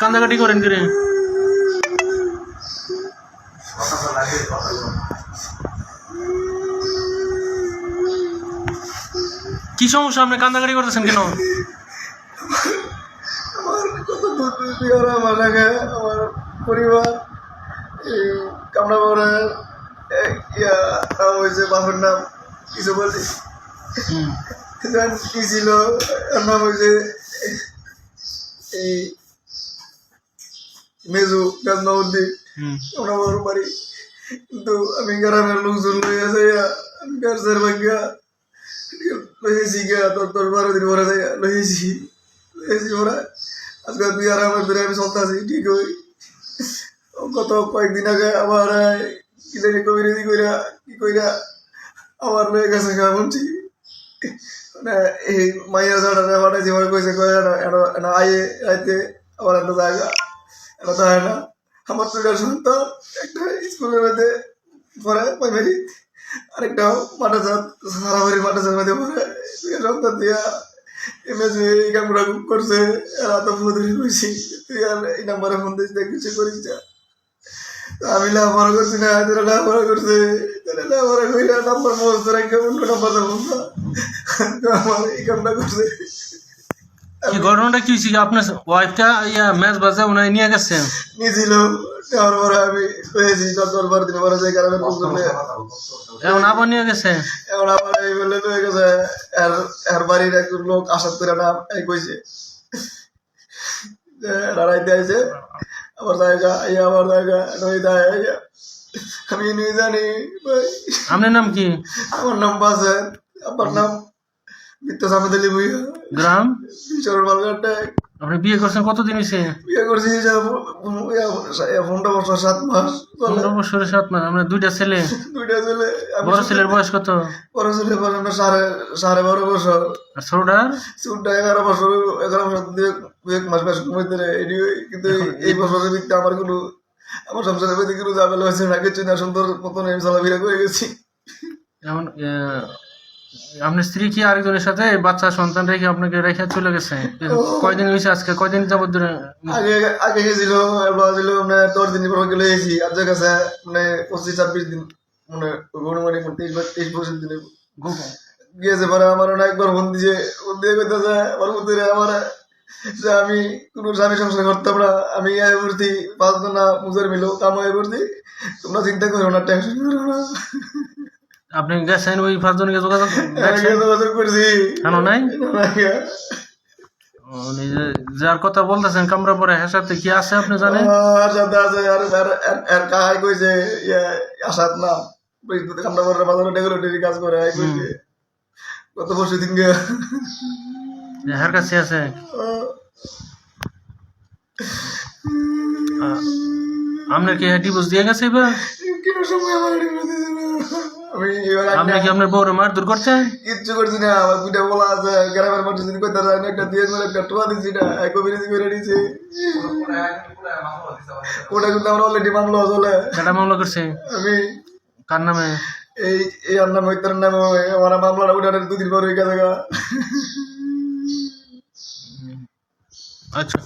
কান্দাকাটি করেন কি রে কথা কও লাইভে কথা কও কি সমস্যা? আপনি কান্দাকাটি করতেছেন কেন? আমার লাগে আমার পরিবার এই কামড়া নাম হয়েছে বাবার নাম কিছু বলছি হুম। জান কি ছিল নাম হয়েছে এই মেজু গাজনাউদ্দিন। আমরা বড় বাড়ি কিন্তু আমি গ্রামের লোকজন লইয়া যাইয়া আমি গার্জের ভাগ্যা লইয়েছি গিয়া তোর তোর বারো দিন পরে যাইয়া লইয়েছি লইয়েছি ওরা আজকে দুই আমার ধরে আমি ঠিক হই গত কয়েকদিন আগে আবার কি জানি কবিরাজি কইরা কি কইরা আবার লয়ে গেছে গা বলছি এই মাইয়া আমার কইছে, কয় এনো আইতে, আবার একটা জায়গা এটা তো না। আমার সন্তান, একটা স্কুলের মধ্যে পড়ে আরেকটা মাদ্রাসা সারাবাড়ি মাদ্রাসার মধ্যে পড়ে। কামড়া করছে, এরা তো ফুদুরি কইছি তুই আর এই নাম্বারে ফোন কিছু করিস না। আমি লেখাপড়া করছি না, তোরা লেখাপড়া করছে তাহলে লেখাপড়া কইরা নাম্বার কেমন নাম্বার দেবো না আমার এই কামটা করছে কি ঘটনাটা কি হয়েছে আপনার ওয়াইফটা ইয়া ম্যাচ বাজা উনায় নিয়ে গেছে নিয়েছিল নেওয়ার পরে আমি হয়েছি দশ দশ বারো দিন পরে যে কারণে ফোন করলে এখন আবার নিয়ে গেছে এখন আমার এই বললে তো হয়ে গেছে এর এর বাড়ির এক লোক আসাদ করে নাম এই কইছে যে লড়াইতে আইছে আমার জায়গা ইয়া আমার জায়গা নই দেয় ইয়া আমি নিয়ে জানি ভাই আপনার নাম কি আমার নাম বাসের আমার নাম মিত্র সামেদ আলী ভুইয়া গ্রাম? বিশাল বালঘাটে আপনি বিয়ে করছেন কতদিন হয়েছে বিয়ে করছি পনেরো বছর সাত মাস। পনেরো বছরের সাত মাস আপনার দুইটা ছেলে। দুইটা ছেলে। বড় ছেলের বয়স কত? বড় ছেলে আমরা সাড়ে সাড়ে বারো বছর। আর ছোটটার? চুলটা এগারো বছর এগারো বছর দিয়ে দু এক মাস বেশ কমাইতে এটি কিন্তু এই- বছরের দিকটা আমার কোনো আমার সংসারের মধ্যে কোনো ঝামেলা হয়েছে না কিছু না সুন্দর মতন আমি চলাফেরা করে গেছি। এখন আপনার স্ত্রী কি আরেকজনের সাথে বাচ্চা সন্তান রেখে আপনাকে রেখে চলে গেছে? কয়দিন হয়েছে আজকে? কয়দিন যাবত ধরে? আগে আগে গেছিল এবার ছিল মানে দশ দিন পর গেলে গেছি। আর যে কাছে মানে পঁচিশ ছাব্বিশ দিন মানে গণমানি তেইশ তেইশ পঁচিশ দিনে। গিয়েছে পরে আমার একবার ফোন দিয়েছে ফোন দিয়ে কইতেছে আমার মধ্যে আমার যে আমি কোনো স্বামী সংসার করতাম না। আমি এই ভর্তি পাঁচজন না মুজের মিলো কাম হয়ে ভর্তি তোমরা চিন্তা করো না টেনশন করো না। আপনি গেছেন ওই পাঁচজনকে যোগাযোগ আগে যোগাযোগ করছি। কেন নাই? যার কথা বলতেছেন কামরা পরে হ্যাঁ সাথে কি আছে আপনি জানেন? আর সাথে আছে আর আর- আর- আর কাহাই কইছে ইয়ে না। কামটা করে বাজারে ডেকোরেটরি কাজ করে আই কইছে গত পরশু দিন গে কাছে আছে। আপনার কি ডিভোর্স দিয়ে গেছে এবার? কিনো সময় আমার আপনি কি আপনার বউরে মারধর করছেন কিচ্ছু করছি না আমার দুইটা বলা আছে গ্রামের মানুষ যদি কইতে যায় না একটা দিয়ে মেরে একটা টোয়া দিচ্ছি না এক কবিরাজি করে নিয়েছি ওটা কিন্তু আমার অলরেডি মামলা চলে। কেটা মামলা করছে। আমি কার নামে? এই এই আর নাম ওইটার নামে আমার মামলাটা উঠানোর দুদিন পর হয়ে গেছে আচ্ছা